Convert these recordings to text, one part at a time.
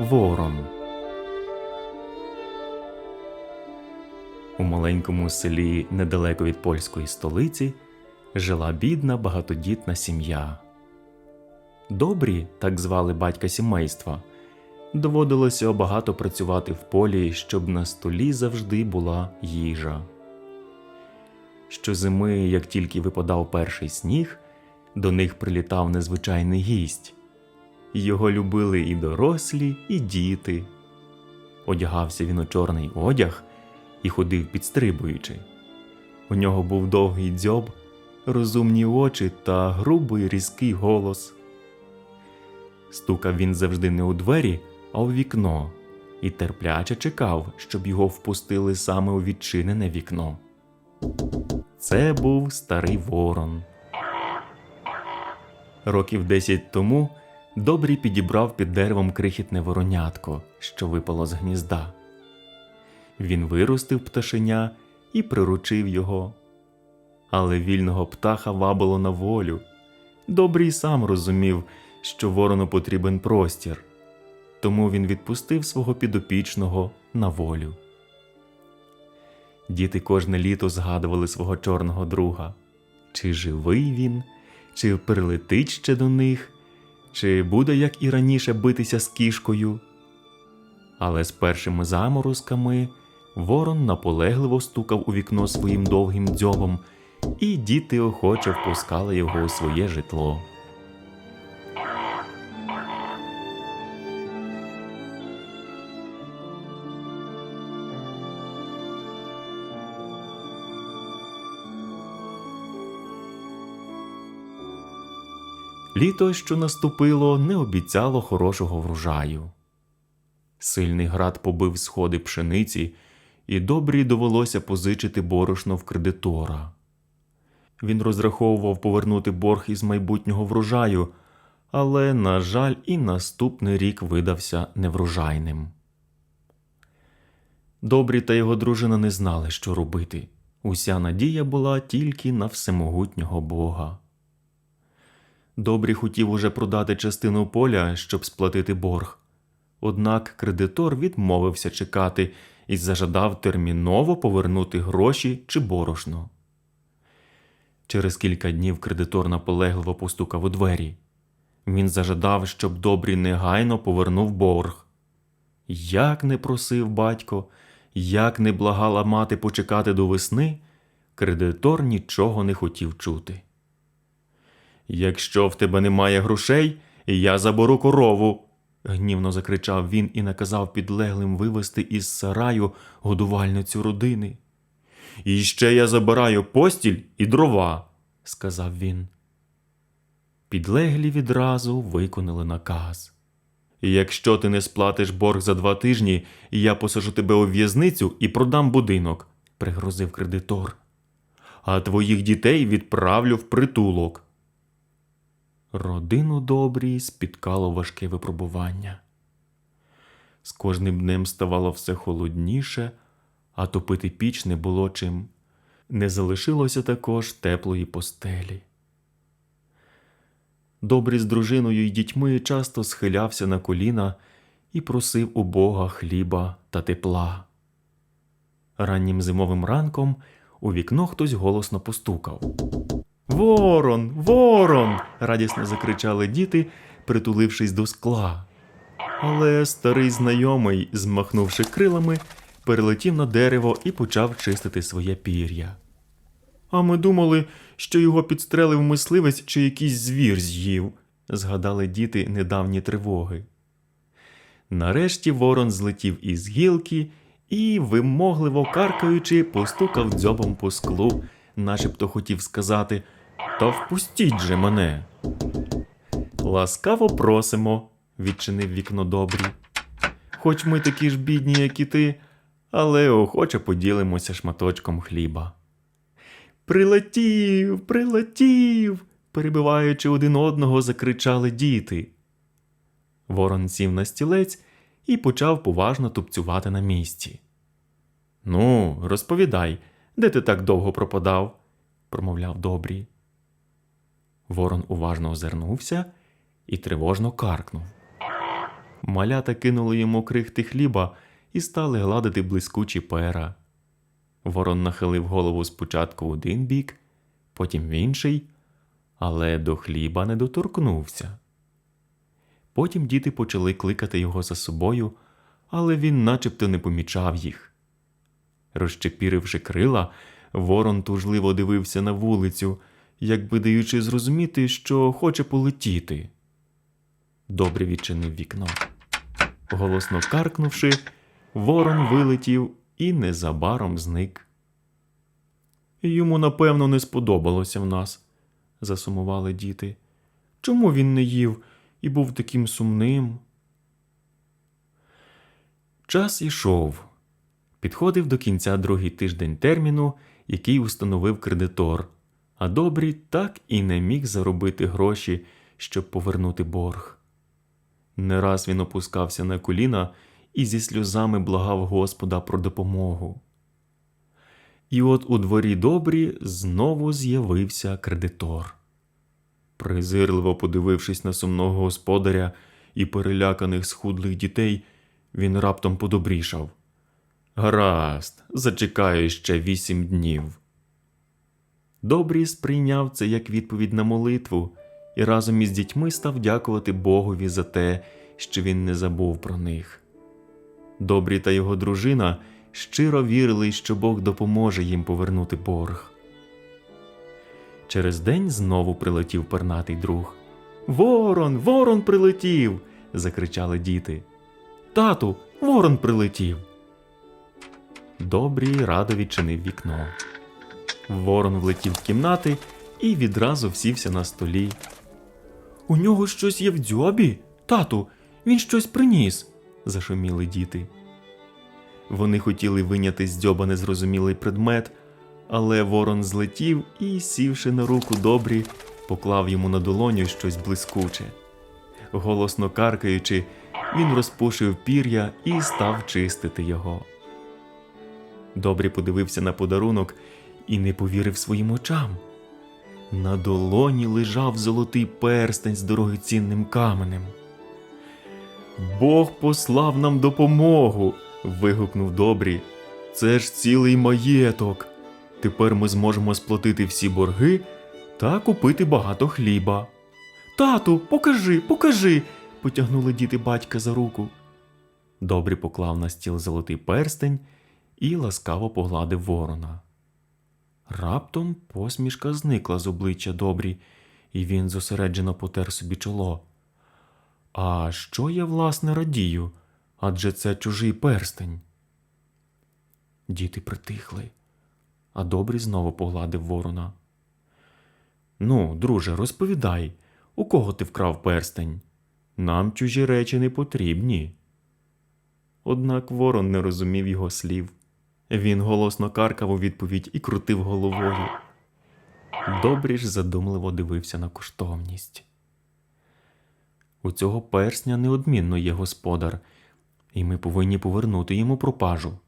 Ворон. У маленькому селі недалеко від польської столиці жила бідна багатодітна сім'я. Добрі, так звали батька сімейства, доводилося багато працювати в полі, щоб на столі завжди була їжа. Щозими, як тільки випадав перший сніг, до них прилітав незвичайний гість. Його любили і дорослі, і діти. Одягався він у чорний одяг і ходив підстрибуючи. У нього був довгий дзьоб, розумні очі та грубий різкий голос. Стукав він завжди не у двері, а у вікно, і терпляче чекав, щоб його впустили саме у відчинене вікно. Це був старий ворон. Років десять тому Добрий підібрав під деревом крихітне воронятко, що випало з гнізда. Він виростив пташеня і приручив його. Але вільного птаха вабило на волю. Добрий сам розумів, що ворону потрібен простір, тому він відпустив свого підопічного на волю. Діти кожне літо згадували свого чорного друга чи живий він, чи прилетить ще до них, чи буде, як і раніше, битися з кішкою. Але з першими заморозками ворон наполегливо стукав у вікно своїм довгим дзьобом, і діти охоче впускали його у своє житло. Літо, що наступило, не обіцяло хорошого врожаю. Сильний град побив сходи пшениці, і добрі довелося позичити борошно в кредитора. Він розраховував повернути борг із майбутнього врожаю, але, на жаль, і наступний рік видався неврожайним. Добрі та його дружина не знали, що робити. Уся надія була тільки на всемогутнього Бога. Добрі хотів уже продати частину поля, щоб сплатити борг. Однак кредитор відмовився чекати і зажадав терміново повернути гроші чи борошно. Через кілька днів кредитор наполегливо постукав у двері. Він зажадав, щоб добрий негайно повернув борг. Як не просив батько, як не благала мати почекати до весни, кредитор нічого не хотів чути. Якщо в тебе немає грошей, я заберу корову. гнівно закричав він і наказав підлеглим вивести із сараю годувальницю родини. І ще я забираю постіль і дрова, сказав він. Підлеглі відразу виконали наказ. Якщо ти не сплатиш борг за два тижні, я посажу тебе у в'язницю і продам будинок, пригрозив кредитор. А твоїх дітей відправлю в притулок. Родину добрій спіткало важке випробування. З кожним днем ставало все холодніше, а топити піч не було чим. Не залишилося також теплої постелі. Добрий з дружиною і дітьми часто схилявся на коліна і просив у Бога хліба та тепла. Раннім зимовим ранком у вікно хтось голосно постукав. Ворон, ворон. радісно закричали діти, притулившись до скла. Але старий знайомий, змахнувши крилами, перелетів на дерево і почав чистити своє пір'я. А ми думали, що його підстрелив мисливець чи якийсь звір з'їв, згадали діти недавні тривоги. Нарешті ворон злетів із гілки і, вимогливо каркаючи, постукав дзьобом по склу, начебто хотів сказати Та впустіть же мене. Ласкаво просимо, відчинив вікно добрі. Хоч ми такі ж бідні, як і ти, але охоче поділимося шматочком хліба. Прилетів, прилетів, перебиваючи один одного, закричали діти. Ворон сів на стілець і почав поважно тупцювати на місці. Ну, розповідай, де ти так довго пропадав, промовляв добрій. Ворон уважно озирнувся і тривожно каркнув. Малята кинули йому крихти хліба і стали гладити блискучі пера. Ворон нахилив голову спочатку в один бік, потім в інший, але до хліба не доторкнувся. Потім діти почали кликати його за собою, але він начебто не помічав їх. Розчепіривши крила, ворон тужливо дивився на вулицю, якби даючи зрозуміти, що хоче полетіти. Добре відчинив вікно. Голосно каркнувши, ворон вилетів і незабаром зник. Йому, напевно, не сподобалося в нас, засумували діти. Чому він не їв і був таким сумним? Час ішов. Підходив до кінця другий тиждень терміну, який установив кредитор, а добрий так і не міг заробити гроші, щоб повернути борг. Не раз він опускався на коліна і зі сльозами благав Господа про допомогу. І от у дворі добрі знову з'явився кредитор. Презирливо подивившись на сумного господаря і переляканих схудлих дітей, він раптом подобрішав. Гаразд, зачекаю ще вісім днів. Добрі сприйняв це як відповідь на молитву і разом із дітьми став дякувати Богові за те, що він не забув про них. Добрі та його дружина щиро вірили, що Бог допоможе їм повернути борг. Через день знову прилетів пернатий друг. Ворон, ворон прилетів. закричали діти. Тату, ворон прилетів. Добрий радо відчинив вікно. Ворон влетів в кімнати і відразу всівся на столі. У нього щось є в дзьобі? Тату, він щось приніс, зашуміли діти. Вони хотіли виняти з дзьоба незрозумілий предмет, але ворон злетів і, сівши на руку добрі, поклав йому на долоню щось блискуче. Голосно каркаючи, він розпушив пір'я і став чистити його. Добрі подивився на подарунок і не повірив своїм очам. На долоні лежав золотий перстень з дорогоцінним каменем. Бог послав нам допомогу. вигукнув Добрі. Це ж цілий маєток. Тепер ми зможемо сплатити всі борги та купити багато хліба. Тату, покажи, покажи. потягнули діти батька за руку. Добрі поклав на стіл золотий перстень і ласкаво погладив ворона. Раптом посмішка зникла з обличчя добрі, і він зосереджено потер собі чоло. А що я, власне, радію? Адже це чужий перстень. Діти притихли, а добрий знову погладив ворона. Ну, друже, розповідай, у кого ти вкрав перстень? Нам чужі речі не потрібні. Однак ворон не розумів його слів. Він голосно каркав у відповідь і крутив головою. Добріж задумливо дивився на коштовність. У цього персня неодмінно є господар, і ми повинні повернути йому пропажу.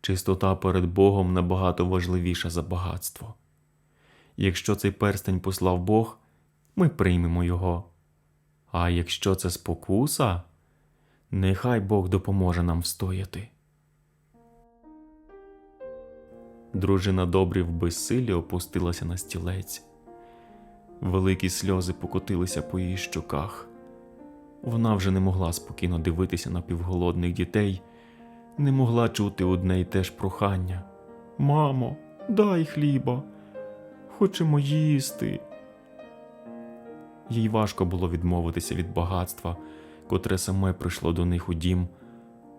Чистота перед Богом набагато важливіша за багатство. Якщо цей перстень послав Бог, ми приймемо його. А якщо це спокуса, нехай Бог допоможе нам встояти. Дружина добрі в безсилі опустилася на стілець. Великі сльози покотилися по її щоках. Вона вже не могла спокійно дивитися на півголодних дітей, не могла чути одне й те ж прохання. Мамо, дай хліба, хочемо їсти. Їй важко було відмовитися від багатства, котре саме прийшло до них у дім,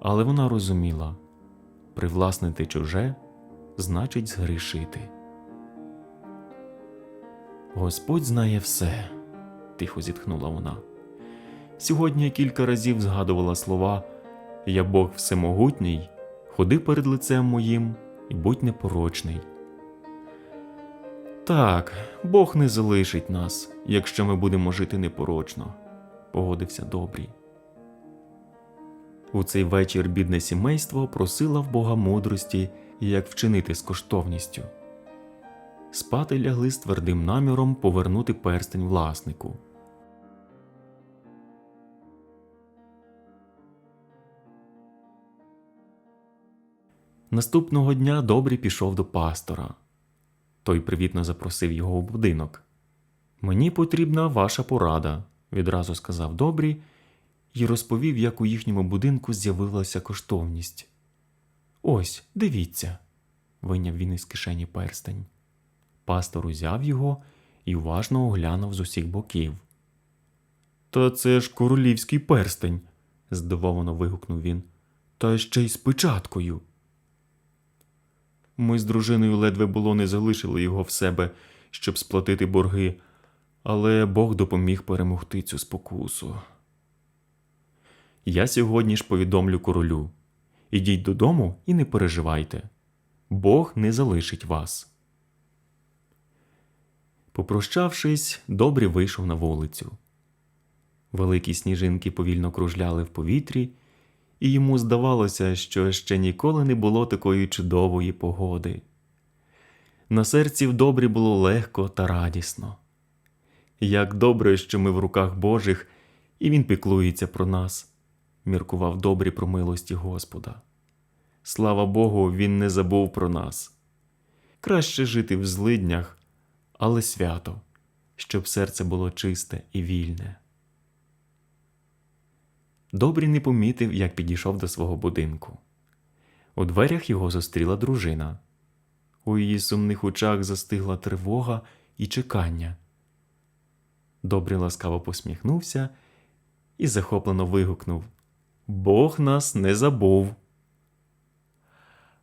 але вона розуміла привласнити чуже значить згрішити. Господь знає все, тихо зітхнула вона. Сьогодні я кілька разів згадувала слова Я Бог всемогутній, ходи перед лицем моїм і будь непорочний. Так, Бог не залишить нас, якщо ми будемо жити непорочно, погодився добрий. У цей вечір бідне сімейство просила в Бога мудрості, як вчинити з коштовністю. спати лягли з твердим наміром повернути перстень власнику. Наступного дня Добрий пішов до пастора. Той привітно запросив його у будинок. Мені потрібна ваша порада, відразу сказав Добрий і розповів, як у їхньому будинку з'явилася коштовність. Ось, дивіться, вийняв він із кишені перстень. Пастор узяв його і уважно оглянув з усіх боків. Та це ж королівський перстень, здивовано вигукнув він. Та ще й з печаткою. Ми з дружиною ледве було не залишили його в себе, щоб сплатити борги, але Бог допоміг перемогти цю спокусу. Я сьогодні ж повідомлю королю. Ідіть додому і не переживайте. Бог не залишить вас. Попрощавшись, добрий вийшов на вулицю. Великі сніжинки повільно кружляли в повітрі, і йому здавалося, що ще ніколи не було такої чудової погоди. На серці в добрі було легко та радісно. Як добре, що ми в руках Божих, і Він піклується про нас, міркував добрі про милості Господа. Слава Богу, Він не забув про нас. Краще жити в злиднях, але свято, щоб серце було чисте і вільне. Добрий не помітив, як підійшов до свого будинку. У дверях його зустріла дружина. У її сумних очах застигла тривога і чекання. Добрий ласкаво посміхнувся і захоплено вигукнув Бог нас не забув.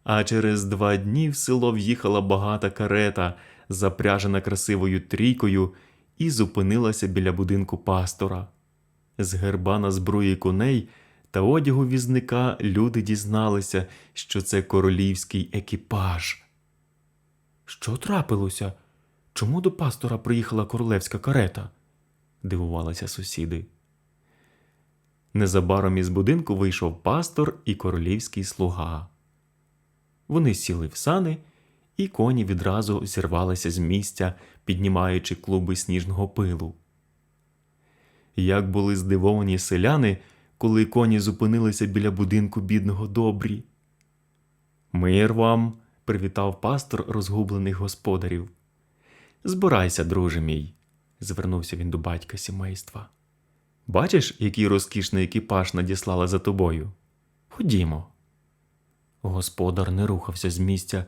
А через два дні в село в'їхала багата карета, запряжена красивою трійкою, і зупинилася біля будинку пастора. З герба на збруї коней та одягу візника люди дізналися, що це королівський екіпаж. Що трапилося? Чому до пастора приїхала королевська карета? дивувалися сусіди. Незабаром із будинку вийшов пастор і королівський слуга. Вони сіли в сани, і коні відразу зірвалися з місця, піднімаючи клуби сніжного пилу. Як були здивовані селяни, коли коні зупинилися біля будинку бідного добрі. Мир вам, привітав пастор розгублених господарів. Збирайся, друже мій, звернувся він до батька сімейства. Бачиш, який розкішний екіпаж надіслали за тобою? Ходімо. Господар не рухався з місця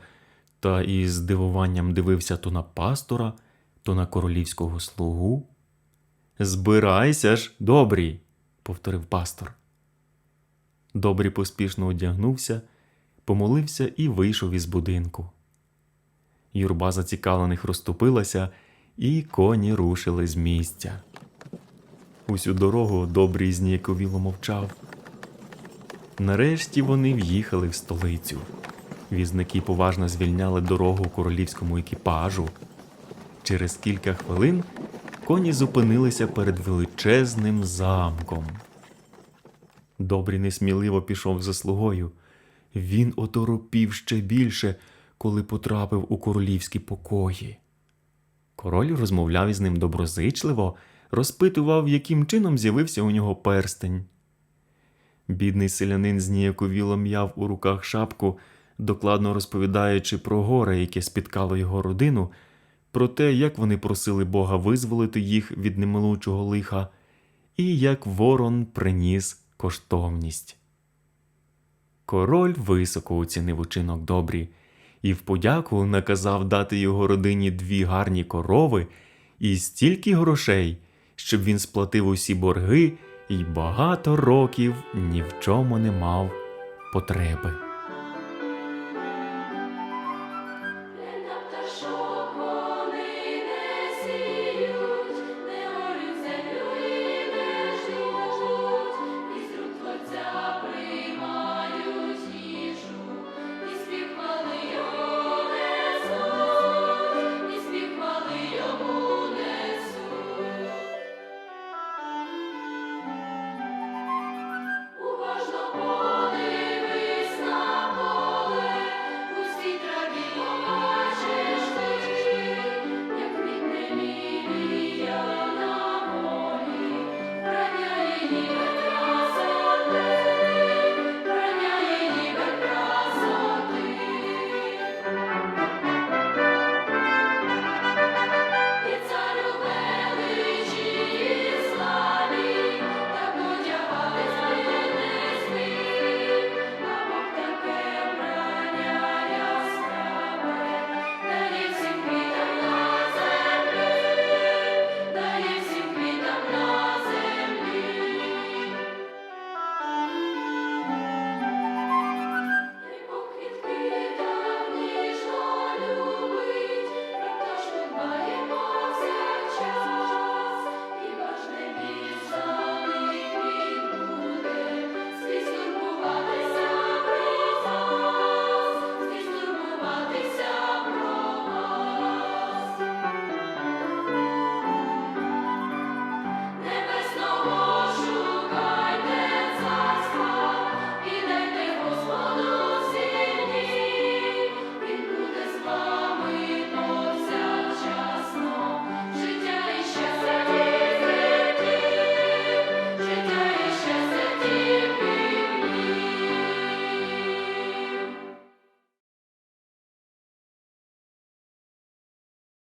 та із здивуванням дивився то на пастора, то на королівського слугу. Збирайся ж, добрий, повторив пастор. Добрий поспішно одягнувся, помолився і вийшов із будинку. Юрба зацікавлених розступилася, і коні рушили з місця. Усю дорогу добрий зніяковіло мовчав. Нарешті вони в'їхали в столицю. Візники поважно звільняли дорогу королівському екіпажу. Через кілька хвилин коні зупинилися перед величезним замком. Добрий несміливо пішов за слугою. Він оторопів ще більше, коли потрапив у королівські покої. Король розмовляв із ним доброзичливо, розпитував, яким чином з'явився у нього перстень. Бідний селянин зніяковіло м'яв у руках шапку, докладно розповідаючи про горе, яке спіткало його родину, про те, як вони просили Бога визволити їх від немилучого лиха, і як ворон приніс коштовність. Король високо оцінив учинок добрі і в подяку наказав дати його родині дві гарні корови і стільки грошей, щоб він сплатив усі борги і багато років ні в чому не мав потреби.